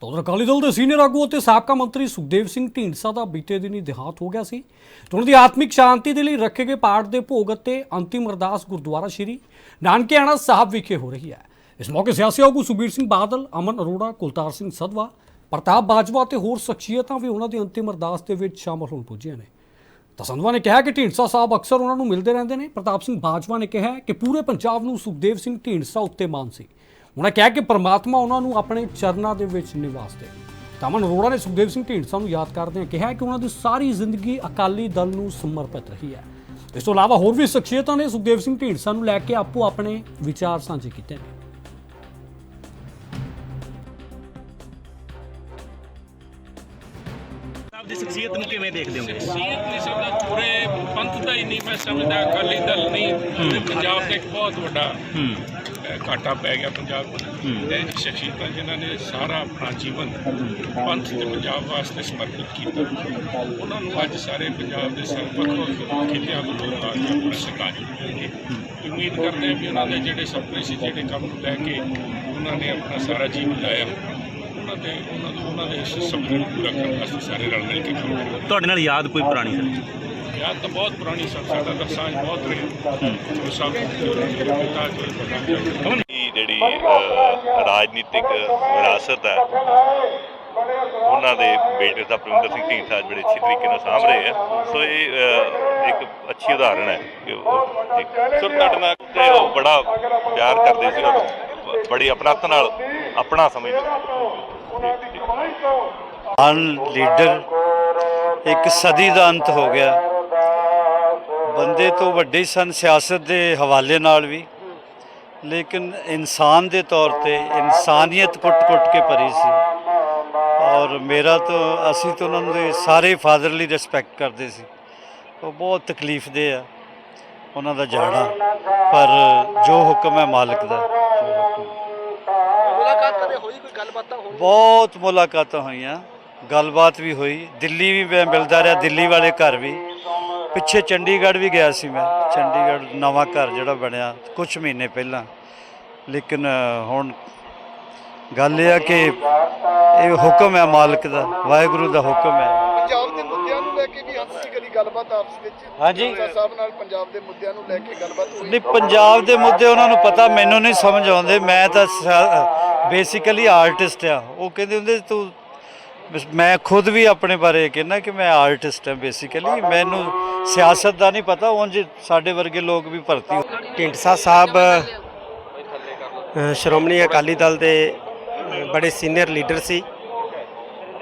ਤਾਂ ਉਧਰ ਅਕਾਲੀ ਦਲ ਦੇ ਸੀਨੀਅਰ ਆਗੂ ਅਤੇ ਸਾਬਕਾ ਮੰਤਰੀ ਸੁਖਦੇਵ ਸਿੰਘ ਢੀਂਡਸਾ ਦਾ ਬੀਤੇ ਦਿਨੀ ਦੇਹਾਂਤ ਹੋ ਗਿਆ ਸੀ। ਤੇ ਉਹਨਾਂ ਦੀ ਆਤਮਿਕ ਸ਼ਾਂਤੀ ਦੇ ਲਈ ਰੱਖੇ ਗਏ ਪਾਠ ਦੇ ਭੋਗ ਅਤੇ ਅੰਤਿਮ ਅਰਦਾਸ ਗੁਰਦੁਆਰਾ ਸ਼੍ਰੀ ਨਾਨਕਿਆਣਾ ਸਾਹਿਬ ਵਿਖੇ ਹੋ ਰਹੀ ਹੈ। ਇਸ ਮੌਕੇ ਸਿਆਸੀ ਆਗੂ ਸੁਖਬੀਰ ਸਿੰਘ ਬਾਦਲ, ਅਮਨ ਅਰੋੜਾ, ਕੁਲਤਾਰ ਸਿੰਘ ਸਦਵਾ, ਪ੍ਰਤਾਪ ਬਾਜਵਾ ਅਤੇ ਹੋਰ ਸ਼ਖਸੀਅਤਾਂ ਵੀ ਉਹਨਾਂ ਦੀ ਅੰਤਿਮ ਅਰਦਾਸ ਦੇ ਵਿੱਚ ਸ਼ਾਮਲ ਹੋਣ ਪੁੱਜੀਆਂ ਨੇ। ਤਾਂ ਸੰਧਵਾ ਨੇ ਕਿਹਾ ਕਿ ਢੀਂਡਸਾ ਸਾਹਿਬ ਅਕਸਰ ਉਹਨਾਂ ਨੂੰ ਮਿਲਦੇ ਰਹਿੰਦੇ ਨੇ। ਪ੍ਰਤਾਪ ਸਿੰਘ ਬਾਜਵਾ ਨੇ ਕਿਹਾ ਕਿ ਪੂਰੇ ਪੰਜਾਬ ਨੂੰ ਸੁਖਦੇਵ ਸਿੰਘ ਢੀਂਡਸਾ ਉੱਤੇ ਮਾਣ ਸੀ। ਉਹਨਾਂ ਕਿਹਾ ਕਿ ਪ੍ਰਮਾਤਮਾ ਉਹਨਾਂ ਨੂੰ ਆਪਣੇ ਚਰਨਾਂ ਦੇ ਵਿੱਚ ਨਿਵਾਸ ਦੇ। ਤਾਂ ਅਮਨ ਅਰੋੜਾ ਨੇ ਸੁਖਦੇਵ ਸਿੰਘ ਢੀਂਡਸਾ ਨੂੰ ਯਾਦ ਕਰਦਿਆਂ ਕਿਹਾ ਕਿ ਉਹਨਾਂ ਦੀ ਸਾਰੀ ਜ਼ਿੰਦਗੀ ਅਕਾਲੀ ਦਲ ਨੂੰ ਸਮਰਪਿਤ ਰਹੀ ਹੈ। ਇਸ ਤੋਂ ਇਲਾਵਾ ਹੋਰ ਵੀ ਸ਼ਖਸੀਅਤਾਂ ਨੇ ਸੁਖਦੇਵ ਸਿੰਘ ਢੀਂਡਸਾ ਨੂੰ ਲੈ ਕੇ ਆਪੋ ਆਪਣੇ ਵਿਚਾਰ ਸਾਂਝੇ ਕੀਤੇ ਨੇ। ਦੀ ਸ਼ਖਸੀਅਤ ਨੂੰ ਕਿਵੇਂ ਦੇਖਦੇ ਹੋਗੇ? ਸ਼ਹੀਦ ਨਹੀਂ ਸਕਦਾ ਪੂਰੇ ਪੰਥ ਦਾ ਹੀ ਨਹੀਂ ਮੈਂ ਸਮਝਦਾ ਅਕਾਲੀ ਦਲ ਨਹੀਂ। ਪੰਜਾਬ ਦਾ ਇੱਕ ਬਹੁਤ ਵੱਡਾ ਘਾਟਾ ਪੈ ਗਿਆ ਪੰਜਾਬ ਨੂੰ ਤੇ ਸ਼ਖਸੀਅਤਾਂ ਜਿਨ੍ਹਾਂ ਨੇ ਸਾਰਾ ਆਪਣਾ ਜੀਵਨ ਪੰਥ ਤੇ ਪੰਜਾਬ ਵਾਸਤੇ ਸਮਰਪਿਤ ਕੀਤਾ। ਉਹਨਾਂ ਨੂੰ ਅੱਜ ਸਾਰੇ ਪੰਜਾਬ ਦੇ ਸਰਪੰਚ ਖਿੱਤਿਆਂ ਨੂੰ ਲੋਕ ਆ ਕੇ ਆਪਣਾ ਸ਼ਰਧਾਂਜਲੀ ਦੇਣਗੇ ਉਮੀਦ ਕਰਦੇ ਹਾਂ ਵੀ ਉਹਨਾਂ ਦੇ ਜਿਹੜੇ ਸੁਪਨੇ ਸੀ ਜਿਹੜੇ ਕੰਮ ਨੂੰ ਲੈ ਕੇ ਉਹਨਾਂ ਨੇ ਆਪਣਾ ਸਾਰਾ ਜੀਵਨ ਲਾਇਆ ਉਹਨਾਂ ਦੇ ਉਹਨਾਂ ਦੇ ਉਹਨਾਂ ਦੇ ਸੁਪਨੇ ਨੂੰ ਪੂਰਾ ਕਰਨ ਵਾਸਤੇ ਸਾਰੇ ਰਲ ਮਿਲ ਕੇ ਕੰਮ ਤੁਹਾਡੇ ਨਾਲ ਯਾਦ ਕੋਈ ਪੁਰਾਣੀ ਹੈ ਯਾਦ ਤਾਂ ਬਹੁਤ ਪੁਰਾਣੀ ਸਨ ਸਾਡਾ ਸਾਂਝ ਬਹੁਤ ਰਹੀ। ਉਹ ਸਭ ਦੀ ਜਿਹੜੀ ਰਾਜਨੀਤਿਕ ਵਿਰਾਸਤ ਹੈ ਉਹਨਾਂ ਦੇ ਬੇਟੇ ਦਾ ਪ੍ਰਵਿੰਦਰ ਸਿੰਘ ਢੀਂਡਸਾ ਬੜੇ ਅੱਛੇ ਤਰੀਕੇ ਨਾਲ ਸਾਂਭ ਰਹੇ ਆ। ਸੋ ਇਹ ਇੱਕ ਅੱਛੀ ਉਦਾਹਰਣ ਹੈ ਕਿ ਉਹ ਜੀ ਸੋ ਤੁਹਾਡੇ ਨਾਲ ਤੇ ਉਹ ਬੜਾ ਪਿਆਰ ਕਰਦੇ ਸੀ ਔਰ ਬੜੀ ਆਪਣਤ ਨਾਲ ਆਪਣਾ ਸਮਝਦੇ ਸੀ ਮਹਾਨ ਲੀਡਰ ਇੱਕ ਸਦੀ ਦਾ ਅੰਤ ਹੋ ਗਿਆ। ਬੰਦੇ ਤੋਂ ਵੱਡੇ ਸਨ ਸਿਆਸਤ ਦੇ ਹਵਾਲੇ ਨਾਲ ਵੀ। ਲੇਕਿਨ ਇਨਸਾਨ ਦੇ ਤੌਰ ਤੇ ਇਨਸਾਨੀਅਤ ਕੁੱਟ-ਕੁੱਟ ਕੇ ਭਰੀ ਸੀ। ਔਰ ਮੇਰਾ ਤਾਂ ਅਸੀਂ ਤਾਂ ਉਹਨਾਂ ਦੇ ਸਾਰੇ ਫਾਦਰਲੀ ਰਿਸਪੈਕਟ ਕਰਦੇ ਸੀ। ਉਹ ਬਹੁਤ ਤਕਲੀਫ ਦੇ ਆ ਉਹਨਾਂ ਦਾ ਜਾਣਾ। ਪਰ ਜੋ ਹੁਕਮ ਹੈ ਮਾਲਕ ਦਾ ਮੁਲਾਕਾਤ ਕਦੇ ਹੋਈ? ਕੋਈ ਗੱਲਬਾਤਾਂ ਹੋਈ ਬਹੁਤ ਮੁਲਾਕਾਤਾਂ ਹੋਈਆਂ। ਗੱਲਬਾਤ ਵੀ ਹੋਈ। ਦਿੱਲੀ ਵੀ ਮੈਂ ਮਿਲਦਾ ਰਿਹਾ ਦਿੱਲੀ ਵਾਲੇ ਘਰ ਵੀ। ਪਿੱਛੇ ਚੰਡੀਗੜ੍ਹ ਵੀ ਗਿਆ ਸੀ ਮੈਂ। ਚੰਡੀਗੜ੍ਹ ਨਵਾਂ ਘਰ ਜਿਹੜਾ ਬਣਿਆ ਕੁਝ ਮਹੀਨੇ ਪਹਿਲਾਂ। ਲੇਕਿਨ ਹੁਣ ਗੱਲ ਇਹ ਆ ਕਿ ਇਹ ਹੁਕਮ ਹੈ ਮਾਲਕ ਦਾ ਵਾਹਿਗੁਰੂ ਦਾ ਹੁਕਮ ਹੈ। ਪੰਜਾਬ ਦੇ ਮੁੱਦਿਆਂ ਨੂੰ ਲੈ ਕੇ ਵੀ ਹੱਥ ਸੀ ਕਦੀ ਗੱਲਬਾਤ ਆਪਸ ਵਿੱਚ ਹਾਂਜੀ। ਢੀਂਡਸਾ ਸਾਹਿਬ ਨਾਲ ਪੰਜਾਬ ਦੇ ਮੁੱਦਿਆਂ ਨੂੰ ਲੈ ਕੇ ਗੱਲਬਾਤ ਹੋਈ। ਨਹੀਂ ਪੰਜਾਬ ਦੇ ਮੁੱਦੇ ਉਹਨਾਂ ਨੂੰ ਪਤਾ ਮੈਨੂੰ ਨਹੀਂ ਸਮਝ ਆਉਂਦੇ। ਮੈਂ ਤਾਂ ਬੇਸਿਕਲੀ ਆਰਟਿਸਟ ਆ। ਉਹ ਕਹਿੰਦੇ ਹੁੰਦੇ ਤੂੰ ਬਸ ਮੈਂ ਖੁਦ ਵੀ ਆਪਣੇ ਬਾਰੇ ਕਹਿੰਦਾ ਕਿ ਮੈਂ ਆਰਟਿਸਟ ਹਾਂ ਬੇਸਿਕਲੀ ਮੈਨੂੰ ਸਿਆਸਤ ਦਾ ਨਹੀਂ ਪਤਾ ਉਂਝ ਸਾਡੇ ਵਰਗੇ ਲੋਕ ਵੀ ਭਰਤੀ ਢੀਂਡਸਾ ਸਾਹਿਬ ਅ, ਸ਼੍ਰੋਮਣੀ ਅਕਾਲੀ ਦਲ ਦੇ ਅ, ਬੜੇ ਸੀਨੀਅਰ ਲੀਡਰ ਸੀ।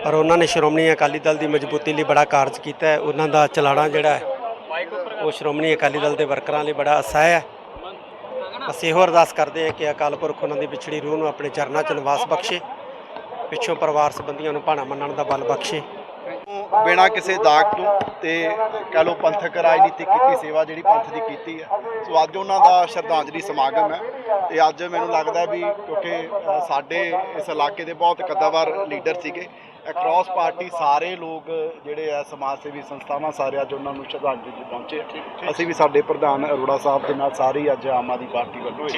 ਔਰ ਉਹਨਾਂ ਨੇ ਸ਼੍ਰੋਮਣੀ ਅਕਾਲੀ ਦਲ ਦੀ ਮਜ਼ਬੂਤੀ ਲਈ ਬੜਾ ਕਾਰਜ ਕੀਤਾ ਹੈ। ਉਹਨਾਂ ਦਾ ਚਲਾਣਾ ਜਿਹੜਾ ਹੈ ਉਹ ਸ਼੍ਰੋਮਣੀ ਅਕਾਲੀ ਦਲ ਦੇ ਵਰਕਰਾਂ ਲਈ ਬੜਾ ਅਸਹਿ ਹੈ। ਅਸੀਂ ਇਹੋ ਅਰਦਾਸ ਕਰਦੇ ਹਾਂ ਕਿ ਅਕਾਲ ਪੁਰਖ ਉਹਨਾਂ ਦੀ ਵਿਛੜੀ ਰੂਹ ਨੂੰ ਆਪਣੇ ਚਰਨਾਂ 'ਚ ਨਿਵਾਸ ਬਖਸ਼ੇ। ਪਿੱਛੋਂ ਪਰਿਵਾਰ ਸੰਬੰਧੀਆਂ ਨੂੰ ਭਾਣਾ ਮੰਨਣ ਦਾ ਬਲ ਬਖਸ਼ੇ। ਬਿਨਾਂ ਕਿਸੇ ਦਾਗ ਤੋਂ ਤੇ ਕਹ ਲੋ ਪੰਥਕ ਰਾਜਨੀਤੀ ਕੀਤੀ ਸੇਵਾ ਜਿਹੜੀ ਪੰਥ ਦੀ ਕੀਤੀ ਹੈ। ਸੋ ਅੱਜ ਉਹਨਾਂ ਦਾ ਸ਼ਰਧਾਂਜਲੀ ਸਮਾਗਮ ਹੈ ਤੇ ਅੱਜ ਮੈਨੂੰ ਲੱਗਦਾ ਵੀ ਕਿਉਂਕਿ ਸਾਡੇ ਇਸ ਇਲਾਕੇ ਦੇ ਬਹੁਤ ਕੱਦਾਵਰ ਲੀਡਰ ਸੀਗੇ ਅਕ੍ਰੋਸ ਪਾਰਟੀ ਸਾਰੇ ਲੋਕ ਜਿਹੜੇ ਆ ਸਮਾਜ ਸੇਵੀ ਸੰਸਥਾਵਾਂ ਸਾਰੇ ਅੱਜ ਉਹਨਾਂ ਨੂੰ ਸ਼ਰਧਾਂਜਲੀ ਪਹੁੰਚੇ ਅਸੀਂ ਵੀ ਸਾਡੇ ਪ੍ਰਧਾਨ ਅਰੋੜਾ ਸਾਹਿਬ ਦੇ ਨਾਲ ਸਾਰੇ ਹੀ ਅੱਜ ਆਮ ਆਦਮੀ ਪਾਰਟੀ ਵੱਲੋਂ